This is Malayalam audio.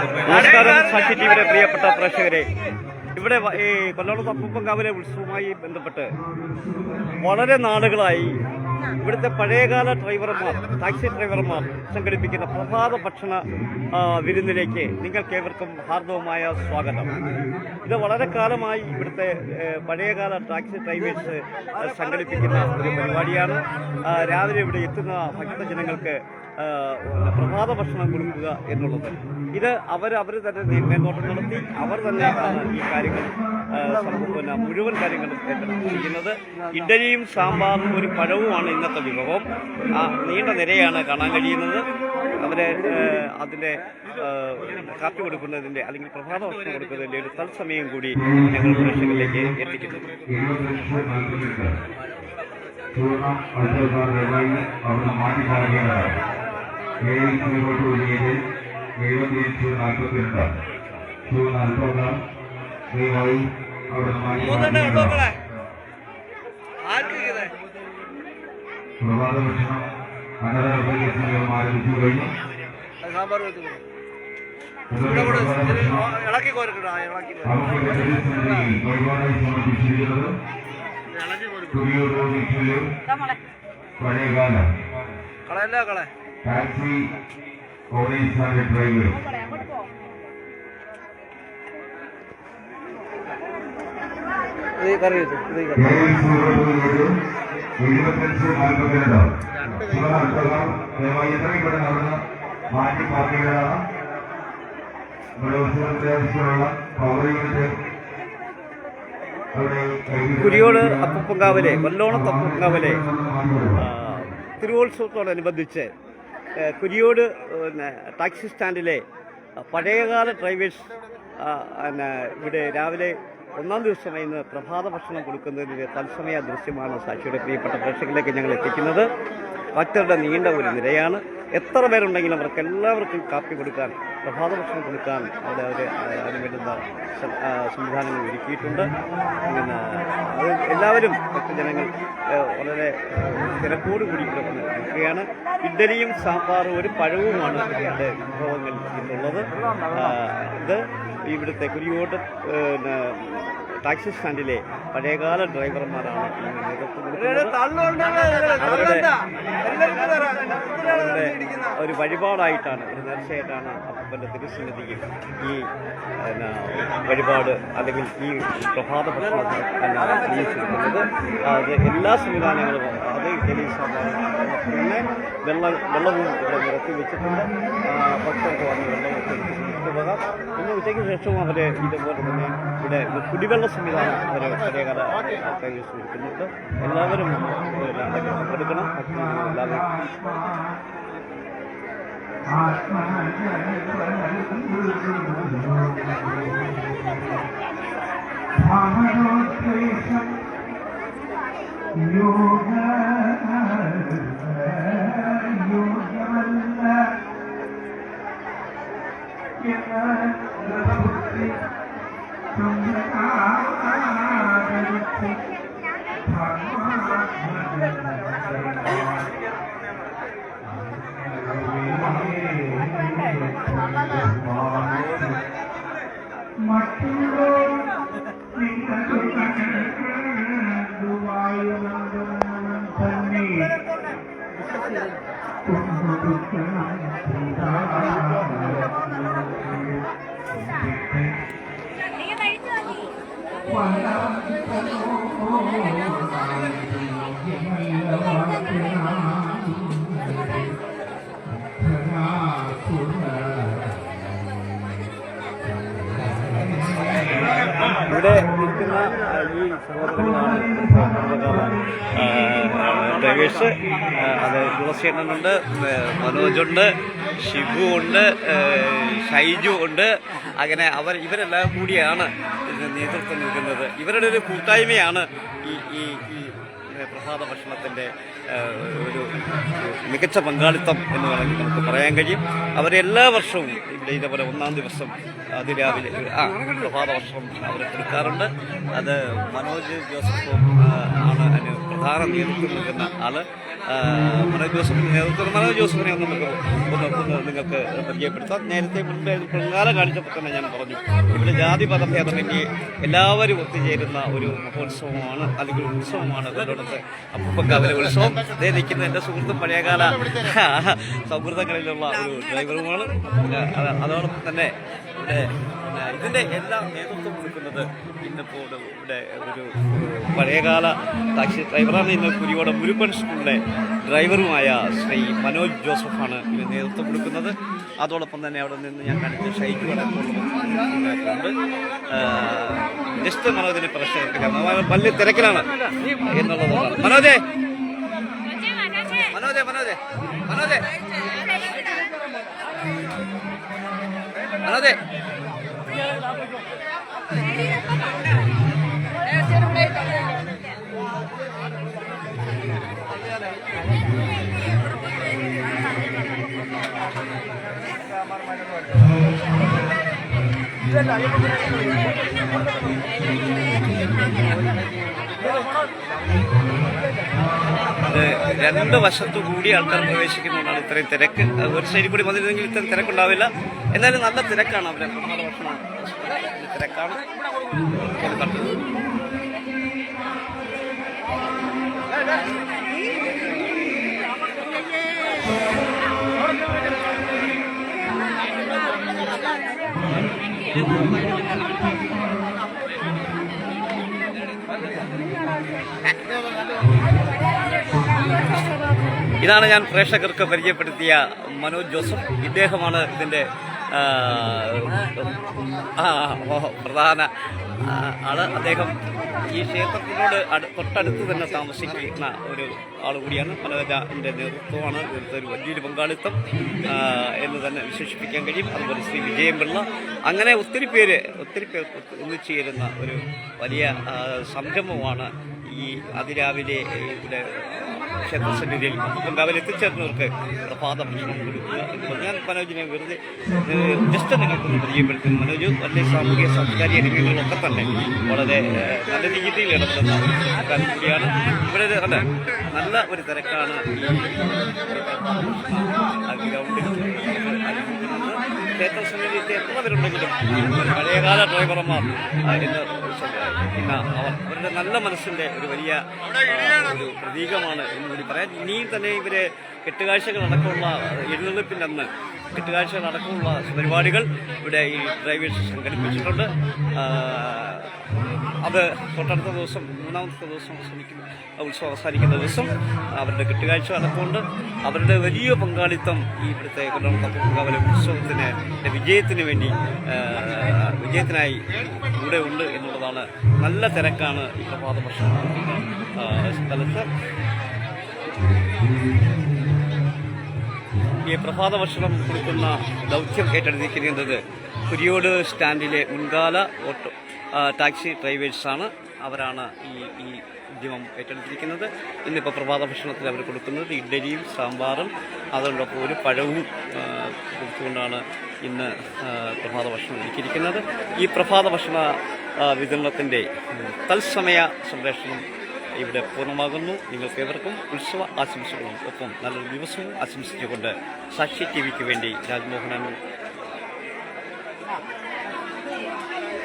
നമസ്കാരം. സാക്ഷി ടിവിയുടെ പ്രിയപ്പെട്ട പ്രേക്ഷകരെ. ഇവിടെ ഈ കൊല്ലോളം തപ്പുപ്പങ്കാവിലെ ഉത്സവവുമായി ബന്ധപ്പെട്ട് വളരെ നാളുകളായി ഇവിടുത്തെ പഴയകാല ഡ്രൈവർമാർ ടാക്സി ഡ്രൈവർമാർ സംഘടിപ്പിക്കുന്ന പ്രഭാത ഭക്ഷണ വിരുന്നിലേക്ക് നിങ്ങൾക്ക് ഏവർക്കും ഹാർദവമായ സ്വാഗതം. ഇത് വളരെ കാലമായി ഇവിടുത്തെ പഴയകാല ടാക്സി ഡ്രൈവേഴ്സ് സംഘടിപ്പിക്കുന്ന ഒരു പരിപാടിയാണ്. രാവിലെ ഇവിടെ എത്തുന്ന ഭക്തജനങ്ങൾക്ക് പ്രഭാത ഭക്ഷണം കൊടുക്കുക എന്നുള്ളത്. ഇത് അവർ അവർ തന്നെ മേൽനോട്ടം നടത്തി അവർ തന്നെ ഈ കാര്യങ്ങൾ പിന്നെ മുഴുവൻ കാര്യങ്ങളും ചെയ്യുന്നത് ഇഡലിയും സാമ്പാറും ഒരു പഴവുമാണ് ഇന്നത്തെ വിഭവം ആ നീണ്ട നിരയാണ് കാണാൻ കഴിയുന്നത് അവരെ അതിന്റെ കാപ്പി കൊടുക്കുന്നതിന്റെ അല്ലെങ്കിൽ പ്രഭാത ഭക്ഷണം കൊടുക്കുന്നതിന്റെ ഒരു തത്സമയം കൂടി ഞങ്ങൾ പ്രേക്ഷകരിലേക്ക് എത്തിക്കുന്നു അവിടെ മാറ്റി ഏഴ് മുന്നോട്ട് ഒഴിയത് എഴുപത്തിയഞ്ച് നാൽപ്പത്തിരണ്ട് ടു നാൽപ്പത് ദയവായി അവിടെ പ്രഭാത ഭക്ഷണം അനന്തരം ആരംഭിച്ചു കഴിഞ്ഞു. അവർക്ക് പ്രതിസന്ധി ഒരുപാടായി സമർപ്പിച്ചിരിക്കുന്നത്. തുടിയൂർ റോഡിൽ പഴയകാല. ടാക്സി ഡ്രൈവർ എഴുപത്തഞ്ച് നാൽപ്പത്തിരണ്ട്. ശിവനർത്തകം ദയവായി എത്രയും പെട്ടെന്ന് അവിടുന്ന് മാറ്റി പാർട്ടികളാണ് കുരിയോട് അപ്പൂപ്പങ്കാവിലെ വല്ലോണം തപ്പൂപ്പങ്കാവിലെ ആ, തിരുവോത്സവത്തോടനുബന്ധിച്ച് കുരിയോട് പിന്നെ ടാക്സി സ്റ്റാൻഡിലെ പഴയകാല ഡ്രൈവേഴ്സ് പിന്നെ ഇവിടെ രാവിലെ ഒന്നാം ദിവസം ഇന്ന് പ്രഭാത ഭക്ഷണം കൊടുക്കുന്നതിന്റെ തത്സമയ ദൃശ്യമാണ് സാക്ഷിയുടെ പ്രിയപ്പെട്ട പ്രേക്ഷകരിലേക്ക് ഞങ്ങൾ എത്തിക്കുന്നത്. ഭക്തരുടെ നീണ്ട ഒരു നിരയാണ്. എത്ര പേരുണ്ടെങ്കിലും അവർക്ക് എല്ലാവർക്കും കാപ്പി കൊടുക്കാൻ പ്രഭാത ഭക്ഷണം കൊടുക്കാൻ അവിടെ അവർ അതിന് വേണ്ടുന്ന സംവിധാനങ്ങൾ ഒരുക്കിയിട്ടുണ്ട്. പിന്നെ അത് എല്ലാവരും ജനങ്ങൾ വളരെ തിരക്കോട് കൂടി ഇവിടെ വന്ന് നിൽക്കുകയാണ്. ഇഡ്ഡലിയും സാമ്പാറും ഒരു പഴവുമാണ് ഇവിടെ വിഭവങ്ങൾ ഇന്നുള്ളത് ഇത് ഇവിടുത്തെ കുരിയോട്ട് ടാക്സി സ്റ്റാൻഡിലെ പഴയകാല ഡ്രൈവർമാരാണ് അവരുടെ അവരുടെ ഒരു വഴിപാടായിട്ടാണ് ഒരു നേർച്ചയായിട്ടാണ് അപ്പന്റെ തിരുസന്നിധിക്ക് ഈ വഴിപാട് അല്ലെങ്കിൽ ഈ പ്രഭാത ഭക്ഷണം നിശ്ചയിച്ചിരിക്കുന്നത് അത് എല്ലാ സംവിധാനങ്ങളും അത് പിന്നെ വെള്ളം വെള്ളവും ഇവിടെ നിരത്തി വെച്ചിട്ടുണ്ട്. ഭക്തർക്ക് വന്ന് വെള്ളമൊക്കെ എടുത്ത് പോകാം പിന്നെ ഉച്ചയ്ക്ക് ശേഷവും അവർ ഇതുപോലെ തന്നെ ഇവിടെ കുടിവെള്ള സംവിധാനം അവർ പഴയകാല സർവീസ് കൊടുക്കുന്നുണ്ട് എല്ലാവരും പിന്നെ എല്ലാവരും പങ്കെടുക്കണം എല്ലാവരും 你来这里。ഈ ഡ്രൈവേഴ്സ് അത് തുളസിയണ്ണനുണ്ട് മനോജുണ്ട് ഷിബു ഉണ്ട് ഷൈജു ഉണ്ട്. അങ്ങനെ അവർ ഇവരെല്ലാം കൂടിയാണ് നേതൃത്വം നൽകുന്നത്. ഇവരുടെ ഒരു കൂട്ടായ്മയാണ് ഈ ഈ പ്രസാദ ഭക്ഷണത്തിന്റെ ഒരു മികച്ച പങ്കാളിത്തം എന്ന് വേണമെങ്കിൽ നമുക്ക് പറയാൻ കഴിയും. അവർ എല്ലാ വർഷവും ഇവിടെ ഇതേപോലെ ഒന്നാം ദിവസം അതിരാവിലെ ആ പ്രഭാത ഭക്ഷണം അവർ കൊടുക്കാറുണ്ട്. അത് മനോജ് ജോസഫ് ആണ് അതിന് പ്രധാന നേതൃത്വം നൽകുന്ന ആൾ. മനോജ് ജോസഫ് നേതൃത്വം മനോജ് ജോസഫിനെ നമുക്ക് ഒന്ന് ഒന്ന് നിങ്ങൾക്ക് പരിചയപ്പെടുത്താം. നേരത്തെ മുൻപേ പൊങ്കാല കാണിച്ചപ്പോൾ തന്നെ ഞാൻ പറഞ്ഞു. ഇവിടെ ജാതി പദഭേദമെങ്കിൽ എല്ലാവരും ഒത്തുചേരുന്ന ഒരു മഹോത്സവമാണ് അല്ലെങ്കിൽ ഉത്സവമാണ് കൊല്ലത്തെ അപ്പൂപ്പക്കാവിലെ ഉത്സവം. അതേ നിൽക്കുന്ന എന്റെ സുഹൃത്തും പഴയകാല സൗഹൃദങ്ങളിലുള്ള ഒരു ഡ്രൈവറുമാണ്. അത് അതോടൊപ്പം തന്നെ ഇവിടെ ഇതിന്റെ എല്ലാ നേതൃത്വം കൊടുക്കുന്നത് ഇന്നിപ്പോൾ ഇവിടെ ഒരു പഴയകാല ടാക്സി ഡ്രൈവറാണ്. ഇന്ന് കുരിയോടെ മുരുപ്പൻ സ്കൂളിലെ ഡ്രൈവറുമായ ശ്രീ മനോജ് ജോസഫാണ് ഇതിന് നേതൃത്വം കൊടുക്കുന്നത്. അതോടൊപ്പം തന്നെ അവിടെ നിന്ന് ഞാൻ കണ്ടിട്ട് ഷൈക്ക് വരാൻ ജസ്റ്റ് മനോജിനെ പ്രശ്നം വലിയ തിരക്കിലാണ് എന്നുള്ളതാണ് മനോജേ! മനോജേ മനോജേ മനോജേ! മനോജേ! രണ്ട് വശത്തു കൂടി ആൾക്കാർ പ്രവേശിക്കുന്നതുകൊണ്ടാണ് ഇത്രയും തിരക്ക്. ഒരു സൈഡിൽ കൂടി വന്നിരുന്നെങ്കിൽ ഇത്രയും തിരക്കുണ്ടാവില്ല. എന്നാലും നല്ല തിരക്കാണ് അവരെ. തിരക്കാണ്. കണ്ടത്. ഇതാണ് ഞാൻ പ്രേക്ഷകർക്ക് പരിചയപ്പെടുത്തിയ മനോജ് ജോസഫ്. ഇദ്ദേഹമാണ് ഇതിന്റെ പ്രധാന. ആ, ആൾ അദ്ദേഹം ഈ ക്ഷേത്രത്തിനോട് തൊട്ടടുത്ത് തന്നെ താമസിക്കുന്ന ഒരു ആൾ കൂടിയാണ്. മനോജന്റെ നേതൃത്വമാണ് ഇവിടുത്തെ ഒരു വലിയൊരു പങ്കാളിത്തം എന്ന് തന്നെ വിശേഷിപ്പിക്കാൻ കഴിയും. അതുപോലെ ശ്രീ വിജയപിള്ള അങ്ങനെ ഒത്തിരി പേര് ഒത്തിരി പേർ ഒന്നിച്ചു ചേരുന്ന ഒരു വലിയ സംരംഭമാണ് ഈ അതിരാവിലെ ഇവിടെ ക്ഷേത്രസന്നിധിയിൽ പൊങ്കാവിൽ എത്തിച്ചേർന്നവർക്ക് പ്രഭാത ഭക്ഷണം കൊടുക്കുക ഞാൻ മനോജിനെ വെറുതെ ജസ്റ്റ് നിങ്ങൾക്കൊന്ന് പരിചയപ്പെടുത്തുന്നു. മനോജ് വലിയ സാമൂഹിക സാംസ്കാരിക രംഗങ്ങളിലൊക്കെ തന്നെ വളരെ നല്ല രീതിയിൽ ഇടപെടുന്ന കൂടിയാണ്. ഇവിടെ അല്ല നല്ല ഒരു തിരക്കാണ്. ഗ്രൗണ്ടിൽ ക്ഷേത്ര സന്നിധിയിൽ എത്ര പേരുണ്ടെങ്കിലും പഴയകാല ഡ്രൈവർമാർ അവർ അവരുടെ നല്ല മനസ്സിന്റെ ഒരു വലിയ ഒരു പ്രതീകമാണ് എന്ന് കൂടി പറയാം. ഇനിയും തന്നെ ഇവർ കെട്ടുകാഴ്ചകൾ അടക്കമുള്ള എഴുന്നള്ളിപ്പിന്റെ അന്ന് കെട്ടുകാഴ്ചകൾ അടക്കമുള്ള പരിപാടികൾ ഇവിടെ ഈ ഡ്രൈവേഴ്സ് സംഘടിപ്പിച്ചിട്ടുണ്ട്. അത് തൊട്ടടുത്ത ദിവസം മൂന്നാമത്തെ ദിവസം അവസാനിക്കുന്ന ഉത്സവം അവസാനിക്കുന്ന ദിവസം അവരുടെ കെട്ടുകാഴ്ച നടക്കുന്നുണ്ട്. അവരുടെ വലിയ പങ്കാളിത്തം ഈ ഇവിടുത്തെ കൊല്ലം തപ്പുകാവലെ ഉത്സവത്തിന് വിജയത്തിന് വേണ്ടി വിജയത്തിനായി കൂടെ ഉണ്ട് എന്നുള്ളതാണ് നല്ല തിരക്കാണ് ഈ പ്രഭാത ഭക്ഷണം സ്ഥലത്ത്. ഈ പ്രഭാത ഭക്ഷണം കൊടുക്കുന്ന ദൗത്യം ഏറ്റെടുത്തിരിക്കുന്നത് കുരിയോട് സ്റ്റാൻഡിലെ മുൻകാല ഓട്ടോ ടാക്സി ഡ്രൈവേഴ്സാണ്. അവരാണ് ഈ ഈ ഉദ്യമം ഏറ്റെടുത്തിരിക്കുന്നത്. ഇന്നിപ്പോൾ പ്രഭാത ഭക്ഷണത്തിൽ അവർ കൊടുക്കുന്നത് ഇഡ്ഡലിയും സാമ്പാറും അതോടൊപ്പം ഒരു പഴവും കൊടുത്തുകൊണ്ടാണ് ഇന്ന് പ്രഭാത ഭക്ഷണം ഒരുക്കിയിരിക്കുന്നത്. ഈ പ്രഭാത ഭക്ഷണ വിതരണത്തിന്റെ തത്സമയ സംപ്രേഷണം ഇവിടെ പൂർണമാകുന്നു. നിങ്ങൾക്ക് ഏവർക്കും ഉത്സവ ആശംസകളും ഒപ്പം നല്ലൊരു ദിവസവും ആശംസിച്ചുകൊണ്ട് സാക്ഷി ടി വിക്ക് വേണ്ടി രാജ്മോഹനൻ